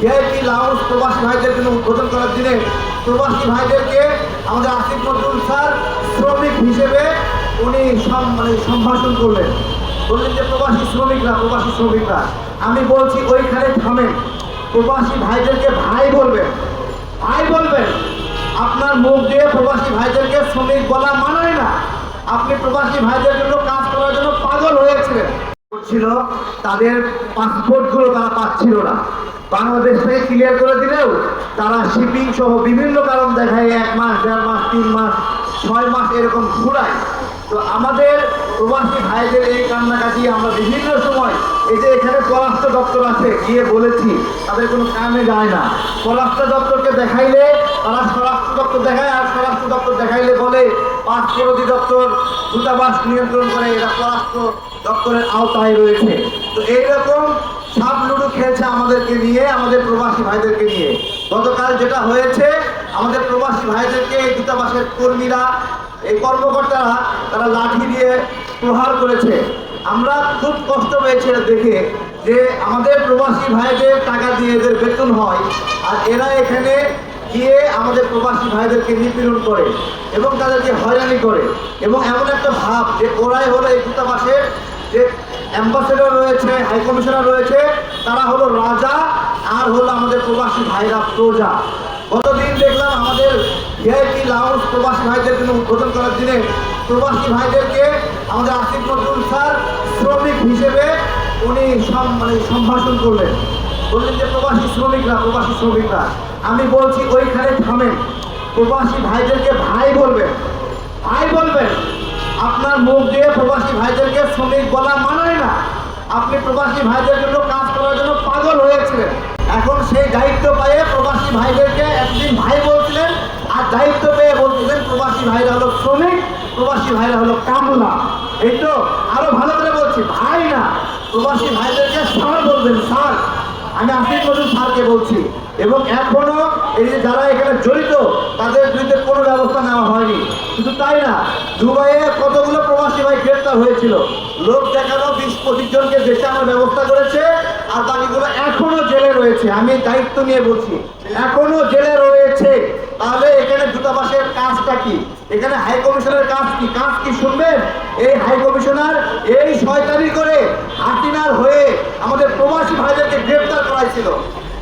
VIP lounge প্রবাসী ভাইদের জন্য উদ্বোধন করার দিনে প্রবাসী ভাইদেরকে আমাদের আসিফ নজরুল স্যার, শ্রমিক হিসেবে উনি মানে সম্ভাষণ করলেন। বললেন যে প্রবাসী শ্রমিকরা প্রবাসী শ্রমিকরা, আমি বলছি ওইখানে থামেন। প্রবাসী ভাইদেরকে ভাই বলবেন। ভাই বলবেন, আপনার মুখ দিয়ে প্রবাসী ভাইদেরকে শ্রমিক বলা মানায় না। আপনি প্রবাসী ভাইদের জন্য কাজ করার জন্য পাগল হয়েছিলেন। ছিল, তাদের পাসপোর্টগুলো তারা পাচ্ছিল না। বাংলাদেশ থেকে ক্লিয়ার করে দিলেও তারা শিপিং সহ বিভিন্ন কারণ দেখায় এক মাস, দেড় মাস, তিন মাস, ছয় মাস এরকম ঘুরায়। তো আমাদের প্রবাসী ভাইদের এই কান্নাকাটি আমরা বিভিন্ন সময় এই যে এখানে পররাষ্ট্র দপ্তর আছে, গিয়ে বলেছি, তাদের কোনো কামে যায় না। পররাষ্ট্র দপ্তরকে দেখাইলে তারা দপ্তর দেখায় আর স্বরাষ্ট্র দপ্তর দেখাইলে বলে পাসপোর্ট অধিদপ্তর দূতাবাস নিয়ন্ত্রণ করে এরা পররাষ্ট্র দপ্তরের আওতায় রয়েছে। তো এইরকম সাপ লুডু খেলছে আমাদেরকে নিয়ে, আমাদের প্রবাসী ভাইদেরকে নিয়ে। গতকাল যেটা হয়েছে, আমাদের প্রবাসী ভাইদেরকে এই দূতাবাসের কর্মীরা, এই কর্মকর্তারা, তারা লাঠি দিয়ে প্রহার করেছে। আমরা খুব কষ্ট পেয়েছি দেখে যে আমাদের প্রবাসী ভাইদের টাকা দিয়ে এদের বেতন হয়, আর এরা এখানে গিয়ে আমাদের প্রবাসী ভাইদেরকে নিপীড়ন করে এবং তাদেরকে হয়রানি করে। এবং এমন একটা ভাব যে ওরাই হলো এই দূতাবাসের যে অ্যাম্বাসেডর রয়েছে হাইকমিশনার রয়েছে, তারা হলো রাজা আর হলো আমাদের প্রবাসী ভাইরা প্রজা। গতদিন দেখলাম আমাদের ভিআইপি লাউন্স প্রবাসী ভাইদের জন্য উদ্বোধন করার দিনে প্রবাসী ভাইদেরকে আমাদের আসিফ নজরুল স্যার শ্রমিক হিসেবে উনি মানে সম্ভাষণ করলেন। বললেন যে প্রবাসী শ্রমিকরা প্রবাসী শ্রমিকরা, আমি বলছি ওইখানে থামেন। প্রবাসী ভাইদেরকে ভাই বলবেন। ভাই বলবেন, আপনার মুখ দিয়ে প্রবাসী ভাইদেরকে শ্রমিক বলা মানায় না। আপনি প্রবাসী ভাইদের জন্য কাজ করার জন্য পাগল হয়েছিলেন। এখন সেই দায়িত্ব পেয়ে প্রবাসী ভাইদেরকে একদিন ভাই বলছিলেন, আর দায়িত্ব পেয়ে বলছিলেন প্রবাসী ভাইরা হলো শ্রমিক, প্রবাসী ভাইরা হলো কামলা। এই তো আরও ভালো করে বলছি, ভাই না। প্রবাসী ভাইদেরকে স্যার বলবেন, স্যার। আমি আসিফ নজরুল স্যারকে বলছি। এবং এখনও এই যে যারা এখানে জড়িত, তাদের বিরুদ্ধে কোনো ব্যবস্থা নেওয়া হয়নি। শুধু তাই না, দুবাইয়ে কতগুলো প্রবাসী ভাই গ্রেপ্তার হয়েছিল। লোক দেখানো বিশ পঁচিশ জনকে দেশে আমার ব্যবস্থা করেছে, আর বাকিগুলো এখনও জেলে রয়েছে। আমি দায়িত্ব নিয়ে বলছি, এখনও জেলে রয়েছে। তাহলে এখানে দূতাবাসের কাজটা কি? এখানে হাইকমিশনের কাজ কি? কাজ কি শুনবেন? এই হাই কমিশনার, এই শয়তানি করে হাসিনার হয়ে আমাদের প্রবাসী ভাইদেরকে গ্রেপ্তার করাইছিল।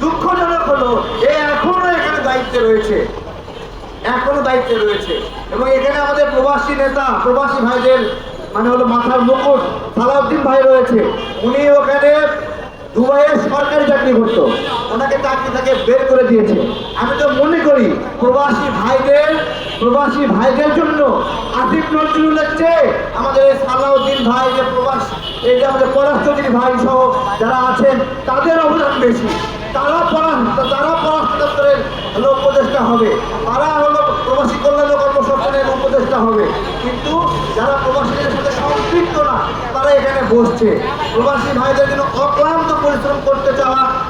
দুঃখজনক হলো, এ এখনও এখানে দায়িত্বে রয়েছে। এখনও দায়িত্বে রয়েছে। এবং এখানে আমাদের প্রবাসী নেতা, প্রবাসী ভাইদের মানে হলো মাথার মুকুট সালাউদ্দিন ভাই রয়েছে। উনি ওখানে দুবাইয়ে সরকারি চাকরি করতো। ওনাকে চাকরি থেকে বের করে দিয়েছে। আমি তো মনে করি, প্রবাসী ভাইদের প্রবাসী ভাইদের জন্য আসিফ নজরুলের চেয়ে আমাদের এই সালাউদ্দিন ভাই, যে প্রবাস এই যে আমাদের পররাষ্ট্রমন্ত্রী ভাই সহ যারা আছেন, তাদের অবদান বেশি। তারা পরাষ্ট্র তারা পররাষ্ট্র দপ্তরের হলো উপদেষ্টা হবে। তারা হলো প্রবাসী কল্যাণ কর্মসংস্থানের উপদেষ্টা হবে। কিন্তু যারা প্রবাসীদের সাথে সম্পৃক্ত না, তারা এখানে বসছে। প্রবাসী ভাইদের জন্য অক্লান্ত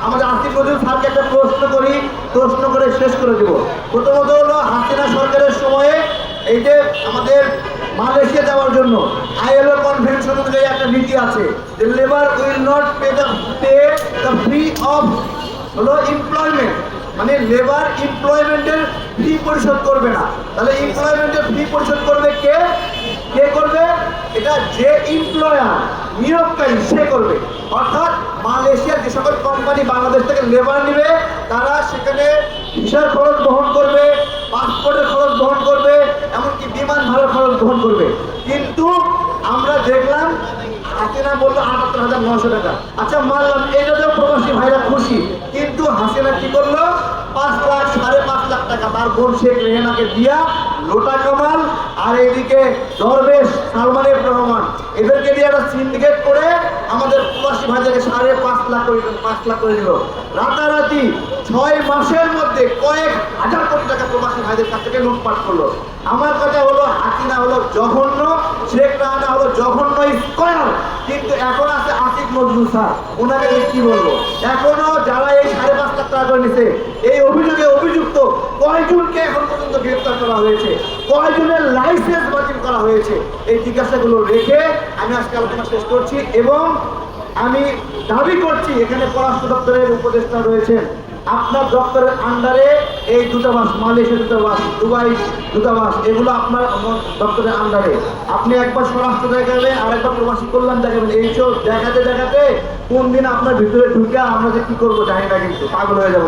আমাদের আসিফ নজরুল স্যারকে একটা প্রশ্ন করি, প্রশ্ন করে শেষ করে দেব। প্রথমত হলো হাসিনা সরকারের সময়ে এই যে আমাদের মালয়েশিয়া যাওয়ার জন্য আইএলও কনভেনশন অনুযায়ী একটা নীতি আছে যে labour will not pay the pay the free of হলো এমপ্লয়মেন্ট মানে লেবার এমপ্লয়মেন্টের ফি পরিশোধ করবে না। তাহলে এমপ্লয়মেন্টের ফি পরিশোধ করবে কে? কে করবে? এটা যে এমপ্লয়ার নিয়োগকারী সে করবে। অর্থাৎ মালয়েশিয়ার যে সকল কোম্পানি বাংলাদেশ থেকে লেবার নেবে, তারা সেখানে ভিসার খরচ বহন করবে পাসপোর্টের খরচ বহন করবে, এমনকি বিমান ভাড়ার খরচ বহন করবে। কিন্তু আমরা দেখলাম, হাসিনা বলল আটাত্তর হাজার নশো টাকা। আচ্ছা মানলাম এটাতেও প্রবাসী ভাইরা খুশি, কিন্তু হাসিনা কি করল? পাঁচ লাখ, সাড়ে পাঁচ তার বোন শেখ রেহেনাকে দিয়া লোটা কামাল, আর এদিকে দরবেশ সালমানের রহমান এদেরকে দিয়ে একটা সিন্ডিকেট করে আমাদের প্রবাসী ভাইদেরকে সাড়ে পাঁচ লাখ করে পাঁচ লাখ করে দিল। রাতারাতি ছয় মাসের মধ্যে কয়েক হাজার কোটি টাকা প্রবাসী ভাইদের কাছ থেকে লুটপাট করল। আমার কথা হলো হাসিনা হলো জঘন্য, শেখ রাহানা হলো জঘন্য স্কয়ার কিন্তু এখন আছে আসিফ নজরুল স্যার। ওনাকে কি বলব? এখনও যারা এই সাড়ে পাঁচ লাখ টাকা করে নিছে, এই অভিযোগে অভিযুক্ত কয়জনকে এখন পর্যন্ত গ্রেফতার করা হয়েছে? কয়জনের লাইসেন্স বাতিল করা হয়েছে? এই জিজ্ঞাসাগুলো রেখে আমি আজকে আলোচনা শেষ করছি এবং আমি দাবি করছি, এখানে পররাষ্ট্র দপ্তরের উপদেষ্টা রয়েছেন আপনার দপ্তরের আন্ডারে এই দূতাবাস, মালয়েশিয়া দূতাবাস, দুবাই দূতাবাস, এগুলো আপনার দপ্তরের আন্ডারে আপনি একবার স্বরাষ্ট্র দেখাবেন আর একবার প্রবাসী কল্যাণ দেখাবেন। এইসব দেখাতে দেখাতে কোন দিন আপনার ভিতরে ঢুকে আমরা যে কি করব জানি না কিন্তু, পাগল হয়ে যাব